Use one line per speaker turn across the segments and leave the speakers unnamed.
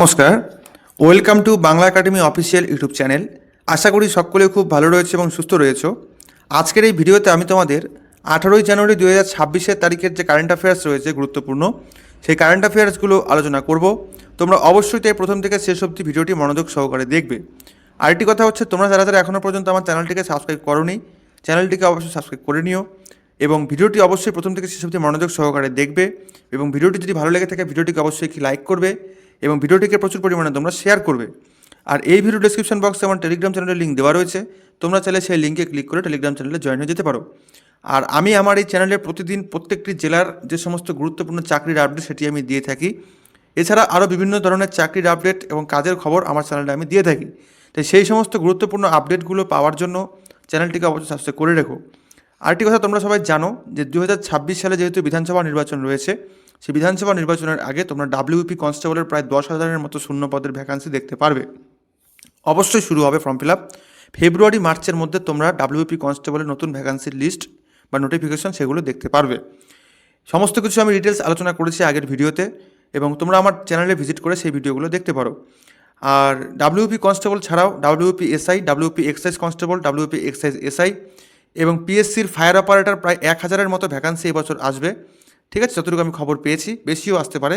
নমস্কার। Welcome to Bangla Academy official YouTube channel. আশা করি সকলে খুব ভালো রয়েছে এবং সুস্থ রয়েছে। আজকের এই ভিডিওতে আমি তোমাদের আঠারোই জানুয়ারি দু হাজার ছাব্বিশের তারিখের যে কারেন্ট অ্যাফেয়ার্স রয়েছে গুরুত্বপূর্ণ, সেই কারেন্ট অ্যাফেয়ার্সগুলো আলোচনা করব। তোমরা অবশ্যই তাই প্রথম থেকে শেষ অবধি ভিডিওটি মনোযোগ সহকারে দেখবে। আরেকটি কথা হচ্ছে, তোমরা যারা যারা এখনও পর্যন্ত আমার চ্যানেলটিকে সাবস্ক্রাইব করোনি, চ্যানেলটিকে অবশ্যই সাবস্ক্রাইব করে নিও এবং ভিডিওটি অবশ্যই প্রথম থেকে শেষ অবধি মনোযোগ সহকারে দেখবে এবং ভিডিওটি যদি ভালো লেগে থাকে, ভিডিওটিকে অবশ্যই একটি লাইক করবে এবং ভিডিওটিকে প্রচুর পরিমাণে তোমরা শেয়ার করবে। আর এই ভিডিও ডেসক্রিপশন বক্সে আমার টেলিগ্রাম চ্যানেলের লিঙ্ক দেওয়া রয়েছে। তোমরা চাইলে সেই লিঙ্কে ক্লিক করে টেলিগ্রাম চ্যানেলে জয়েন হয়ে যেতে পারো। আর আমি আমার এই চ্যানেলে প্রতিদিন প্রত্যেকটি জেলার যে সমস্ত গুরুত্বপূর্ণ চাকরির আপডেট সেটি আমি দিয়ে থাকি। এছাড়া আরও বিভিন্ন ধরনের চাকরির আপডেট এবং কাজের খবর আমার চ্যানেলে আমি দিয়ে থাকি। তাই সেই সমস্ত গুরুত্বপূর্ণ আপডেটগুলো পাওয়ার জন্য চ্যানেলটিকে অবশ্যই সাবস্ক্রাইব করে রেখো। আরেকটি কথা তোমরা সবাই জানো যে দু হাজার ছাব্বিশ সালে যেহেতু বিধানসভা নির্বাচন রয়েছে সেই বিধানসভা নির্বাচনের আগে তোমরা ডাব্লিউপি কনস্টেবলের প্রায় দশ হাজারের মতো শূন্য পদের ভ্যাকান্সি দেখতে পারবে। অবশ্যই শুরু হবে ফর্ম ফিল আপ ফেব্রুয়ারি, মার্চের মধ্যে তোমরা ডাব্লিউপি কনস্টেবলের নতুন ভ্যাকান্সির লিস্ট বা নোটিফিকেশন সেগুলো দেখতে পারবে। সমস্ত কিছু আমি ডিটেলস আলোচনা করেছি আগের ভিডিওতে এবং তোমরা আমার চ্যানেলে ভিজিট করে সেই ভিডিওগুলো দেখতে পারো। আর ডাব্লিউপি কনস্টেবল ছাড়াও WBP SI WBP excise constable WBP excise SI এবং পিএসসির ফায়ার অপারেটর প্রায় এক হাজারের মতো ভ্যাকান্সি এবছর আসবে। ঠিক আছে, যতটুকু আমি খবর পেয়েছি, বেশিও আসতে পারে।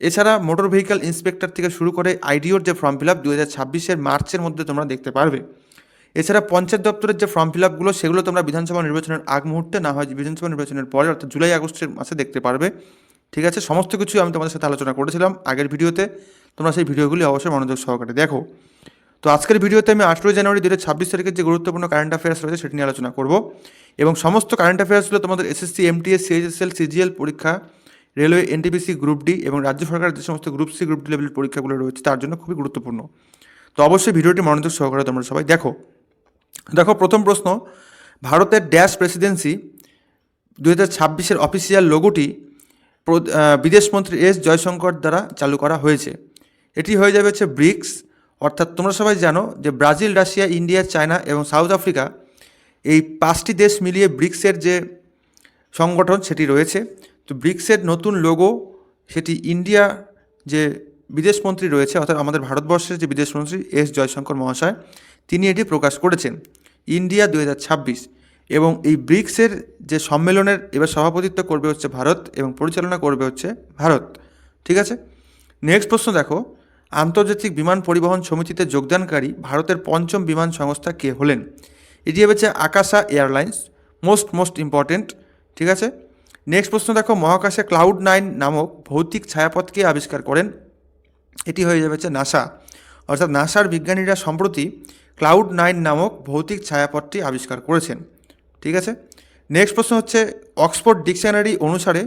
এছাড়া মোটর ভেহিক্যাল ইন্সপেক্টর থেকে শুরু করে আইডিওর যে ফর্ম ফিল আপ দু হাজার ছাব্বিশের মার্চের মধ্যে তোমরা দেখতে পারবে। এছাড়া পঞ্চায়েত দপ্তরের যে ফর্ম ফিল আপগুলো সেগুলো তোমরা বিধানসভা নির্বাচনের আগ মুহূর্তে না হয়, বিধানসভা নির্বাচনের পরে, অর্থাৎ জুলাই আগস্টের মাসে দেখতে পারবে। ঠিক আছে, সমস্ত কিছু আমি তোমাদের সাথে আলোচনা করেছিলাম আগের ভিডিওতে। তোমরা সেই ভিডিওগুলি অবশ্যই মনোযোগ সহকারে দেখো। তো আজকের ভিডিওতে আমি আঠেরোই জানুয়ারি দু ছাব্বিশ তারিখের যে গুরুত্বপূর্ণ কারেন্ট অ্যাফেয়ার্স রয়েছে সেটি নিয়ে আলোচনা করব এবং সমস্ত কারেন্ট অ্যাফেয়ার্সগুলো তোমাদের এসএসসি এমটিএস সিএইচএসএল সিজিএল পরীক্ষা রেলওয়ে এনটিপিসি গ্রুপ ডি এবং রাজ্য সরকারের যে সমস্ত গ্রুপ সি গ্রুপ ডি লেভেলের পরীক্ষাগুলো রয়েছে তার জন্য খুবই গুরুত্বপূর্ণ। তো অবশ্যই ভিডিওটি মনোযোগ সহকারে তোমরা সবাই দেখো। দেখো, প্রথম প্রশ্ন, ভারতের ড্যাশ প্রেসিডেন্সি দু হাজার ছাব্বিশের অফিসিয়াল লোগোটি বিদেশমন্ত্রী এস জয়শঙ্কর দ্বারা চালু করা হয়েছে। এটি হয়ে যাবে হচ্ছে ব্রিক্স অর্থাৎ তোমরা সবাই জানো যে ব্রাজিল, রাশিয়া, ইন্ডিয়া, চায়না এবং সাউথ আফ্রিকা এই পাঁচটি দেশ মিলিয়ে ব্রিক্সের যে সংগঠন সেটি রয়েছে। তো ব্রিক্সের নতুন লোগো সেটি ইন্ডিয়া যে বিদেশমন্ত্রী রয়েছে, অর্থাৎ আমাদের ভারতবর্ষের যে বিদেশমন্ত্রী এস জয়শঙ্কর মহাশয়, তিনি এটি প্রকাশ করেছেন। ইন্ডিয়া দু হাজার ছাব্বিশ এবং এই ব্রিক্সের যে সম্মেলনের এবার সভাপতিত্ব করবে হচ্ছে ভারত এবং পরিচালনা করবে হচ্ছে ভারত। ঠিক আছে? নেক্সট প্রশ্ন দেখো। আন্তর্জাতিক বিমান পরিবহন সমিতিতে যোগদানকারী ভারতের পঞ্চম বিমান সংস্থা কে হলেন? এটি হচ্ছে Akasa Airlines, most most important, ঠিক আছে? নেক্সট প্রশ্ন দেখো, মহাকাশে ক্লাউড নাইন নামক ভৌতিক ছায়াপথকে আবিষ্কার করেন? এটি হয়ে যাবে নাসা। অর্থাৎ নাসার বিজ্ঞানীরা সম্প্রতি ক্লাউড নাইন নামক ভৌতিক ছায়াপথটি আবিষ্কার করেছেন, ঠিক আছে? নেক্সট প্রশ্ন হচ্ছে, অক্সফোর্ড ডিকশনারি অনুসারে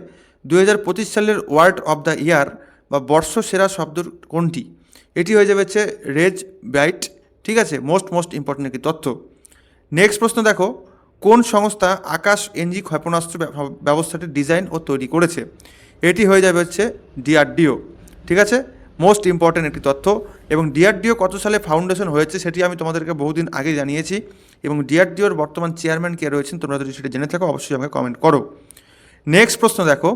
দু হাজার পঁচিশ সালের ওয়ার্ড অফ দ্য ইয়ার বা বর্ষ সেরা শব্দ কোনটি? এটি হয়ে যাবে হচ্ছে রেজ ব্রাইট, ঠিক আছে? মোস্ট মোস্ট ইম্পর্টেন্ট একটি তথ্য। নেক্সট প্রশ্ন দেখো, কোন সংস্থা আকাশ এনজি ক্ষেপণাস্ত্র ব্যব- ব্যবস্থাটি ডিজাইন ও তৈরি করেছে? এটি হয়ে যাবে হচ্ছে ডিআরডিও, ঠিক আছে? মোস্ট ইম্পর্ট্যান্ট একটি তথ্য এবং ডিআরডিও কত সালে ফাউন্ডেশন হয়েছে সেটি আমি তোমাদেরকে বহুদিন আগে জানিয়েছি এবং ডিআরডিওর বর্তমান চেয়ারম্যান কে রয়েছেন তোমরা যদি সেটা জেনে থাকো, অবশ্যই আমাকে কমেন্ট করো। নেক্সট প্রশ্ন দেখো।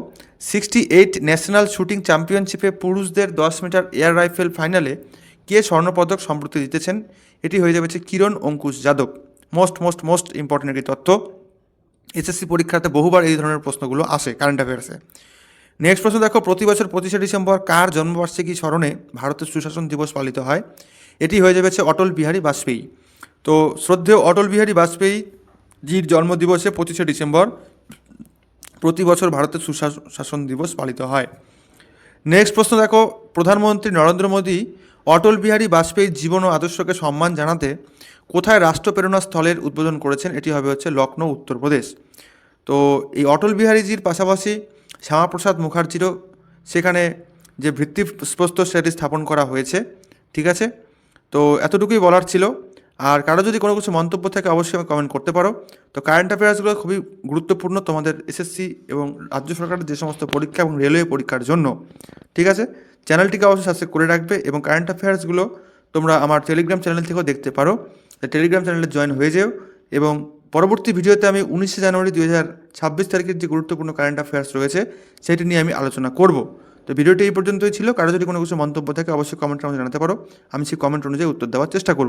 সিক্সটি এইট ন্যাশনাল শুটিং চ্যাম্পিয়নশিপে পুরুষদের দশ মিটার এয়ার রাইফেল ফাইনালে কে স্বর্ণপদক সম্প্রতি জিতেছেন? এটি হয়ে যাবে Kiran Ankush Yadav. Most most most important একটি তথ্য। এসএসসি পরীক্ষাতে বহুবার এই ধরনের প্রশ্নগুলো আসে কারেন্ট অ্যাফেয়ার্সে নেক্সট প্রশ্ন দেখো, প্রতি বছর পঁচিশে ডিসেম্বর কার জন্মবার্ষিকী স্মরণে ভারতের সুশাসন দিবস পালিত হয়? এটি হয়ে যাবে অটল বিহারী বাজপেয়ী। তো শ্রদ্ধেয় অটল বিহারী বাজপেয়ী জির জন্মদিবসে পঁচিশে ডিসেম্বর প্রতি বছর ভারতের সুশাসন দিবস পালিত হয়। নেক্সট প্রশ্ন দেখো। প্রধানমন্ত্রী নরেন্দ্র মোদী অটল বিহারী বাজপেয়ীর জীবন ও আদর্শকে সম্মান জানাতে কোথায় রাষ্ট্রপ্রেরণা স্থলের উদ্বোধন করেছেন, এটি হবে হচ্ছে লখনৌ উত্তরপ্রদেশ তো এই অটল বিহারীজির পাশাপাশি শ্যামাপ্রসাদ মুখার্জিরও সেখানে যে ভিত্তিপ্রস্তর সেটি স্থাপন করা হয়েছে, ঠিক আছে? তো এতটুকুই বলার ছিল। আর কারও যদি কোনো কিছু মন্তব্য থাকে, অবশ্যই আমি কমেন্ট করতে পারো। তো কারেন্ট অ্যাফেয়ার্সগুলো খুবই গুরুত্বপূর্ণ তোমাদের এসএসসি এবং রাজ্য সরকারের যে সমস্ত পরীক্ষা এবং রেলওয়ে পরীক্ষার জন্য। ঠিক আছে? চ্যানেলটিকে অবশ্যই সাবস্ক্রাইব করে রাখবে এবং কারেন্ট অ্যাফেয়ার্সগুলো তোমরা আমার টেলিগ্রাম চ্যানেল থেকেও দেখতে পারো। টেলিগ্রাম চ্যানেলে জয়েন হয়ে যেও এবং পরবর্তী ভিডিওতে আমি উনিশে জানুয়ারি দুই হাজার ছাব্বিশ তারিখের যে গুরুত্বপূর্ণ কারেন্ট অ্যাফেয়ার্স রয়েছে, সেটি নিয়ে আমি আলোচনা করব। তো ভিডিওটি এই পর্যন্তই ছিল। কারও যদি কোনো কিছু মন্তব্য থাকে, অবশ্যই কমেন্টে আমাকে জানাতে পারো। আমি সেই কমেন্ট অনুযায়ী উত্তর দেওয়ার চেষ্টা করব।